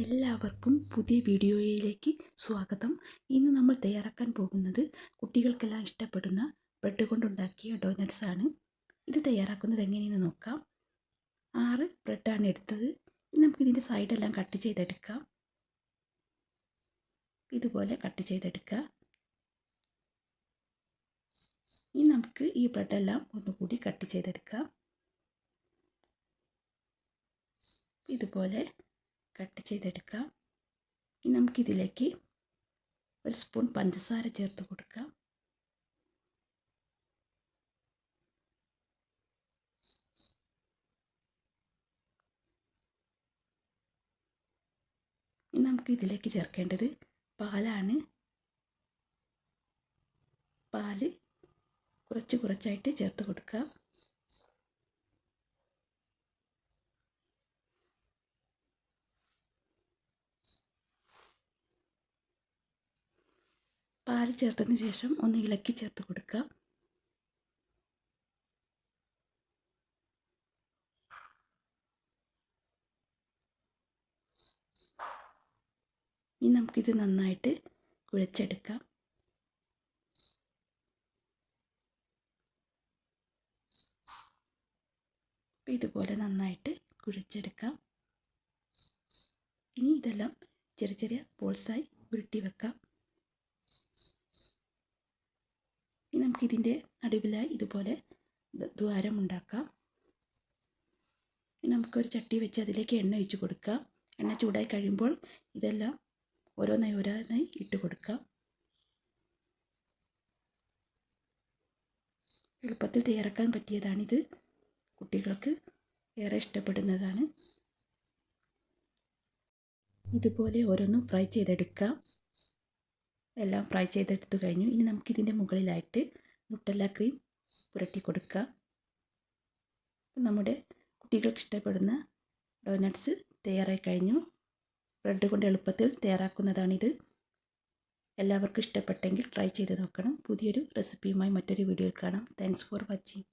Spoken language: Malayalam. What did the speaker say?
എല്ലാവർക്കും പുതിയ വീഡിയോയിലേക്ക് സ്വാഗതം. ഇന്ന് നമ്മൾ തയ്യാറാക്കാൻ പോകുന്നത് കുട്ടികൾക്കെല്ലാം ഇഷ്ടപ്പെടുന്ന ബ്രെഡ് കൊണ്ടുണ്ടാക്കിയ ഡോനട്ട്സ് ആണ്. ഇത് തയ്യാറാക്കുന്നത് എങ്ങനെയെന്ന് നോക്കാം. ആറ് ബ്രെഡാണ് എടുത്തത്. ഇനി നമുക്ക് ഇതിന്റെ സൈഡെല്ലാം കട്ട് ചെയ്തെടുക്കാം. ഇതുപോലെ കട്ട് ചെയ്തെടുക്കുക ഇനി നമുക്ക് ഈ ബ്രെഡെല്ലാം ഒന്നുകൂടി കട്ട് ചെയ്തെടുക്കാം. ഇതുപോലെ കട്ട് ചെയ്തെടുക്കാം. ഇനി നമുക്കിതിലേക്ക് ഒരു സ്പൂൺ പഞ്ചസാര ചേർത്ത് കൊടുക്കാം. ഇനി നമുക്ക് ഇതിലേക്ക് ചേർക്കേണ്ടത് പാലാണ്. പാൽ കുറച്ച് കുറച്ചായിട്ട് ചേർത്ത് കൊടുക്കുക പാൽ ചേർത്തതിന് ശേഷം ഒന്ന് ഇളക്കി ചേർത്ത് കൊടുക്കുക. ഇനി നമുക്കിത് നന്നായിട്ട് കുഴച്ചെടുക്കാം. ഇതുപോലെ നന്നായിട്ട് കുഴച്ചെടുക്കാം. ഇനി ഇതെല്ലാം ചെറിയ ചെറിയ ബോൾസായി ഉരുട്ടി വെക്കാം. നമുക്കിതിന്റെ നടുവിലായി ഇതുപോലെ ദ്വാരം ഉണ്ടാക്കാം നമുക്കൊരു ചട്ടി വെച്ച് അതിലേക്ക് എണ്ണ ഒഴിച്ച് കൊടുക്കാം എണ്ണ ചൂടായി കഴിയുമ്പോൾ ഇതെല്ലാം ഓരോന്നായി ഓരോന്നായി ഇട്ട് കൊടുക്കാം എളുപ്പത്തിൽ തയ്യാറാക്കാൻ പറ്റിയതാണിത്. കുട്ടികൾക്ക് ഏറെ ഇഷ്ടപ്പെടുന്നതാണ്. ഇതുപോലെ ഓരോന്നും ഫ്രൈ ചെയ്തെടുക്കാം. എല്ലാം ഫ്രൈ ചെയ്തെടുത്തു കഴിഞ്ഞു. ഇനി നമുക്കിതിന്റെ മുകളിലായിട്ട് നുട്ടല്ല ക്രീം പുരട്ടി കൊടുക്കുക. നമ്മുടെ കുട്ടികൾക്ക് ഇഷ്ടപ്പെടുന്ന ഡോനട്ട്സ് തയ്യാറായി കഴിഞ്ഞു. ബ്രെഡ് കൊണ്ട് എളുപ്പത്തിൽ തയ്യാറാക്കുന്നതാണിത്. എല്ലാവർക്കും ഇഷ്ടപ്പെട്ടെങ്കിൽ ട്രൈ ചെയ്ത് നോക്കണം. പുതിയൊരു റെസിപ്പിയുമായി മറ്റൊരു വീഡിയോയിൽ കാണാം. Thanks for watching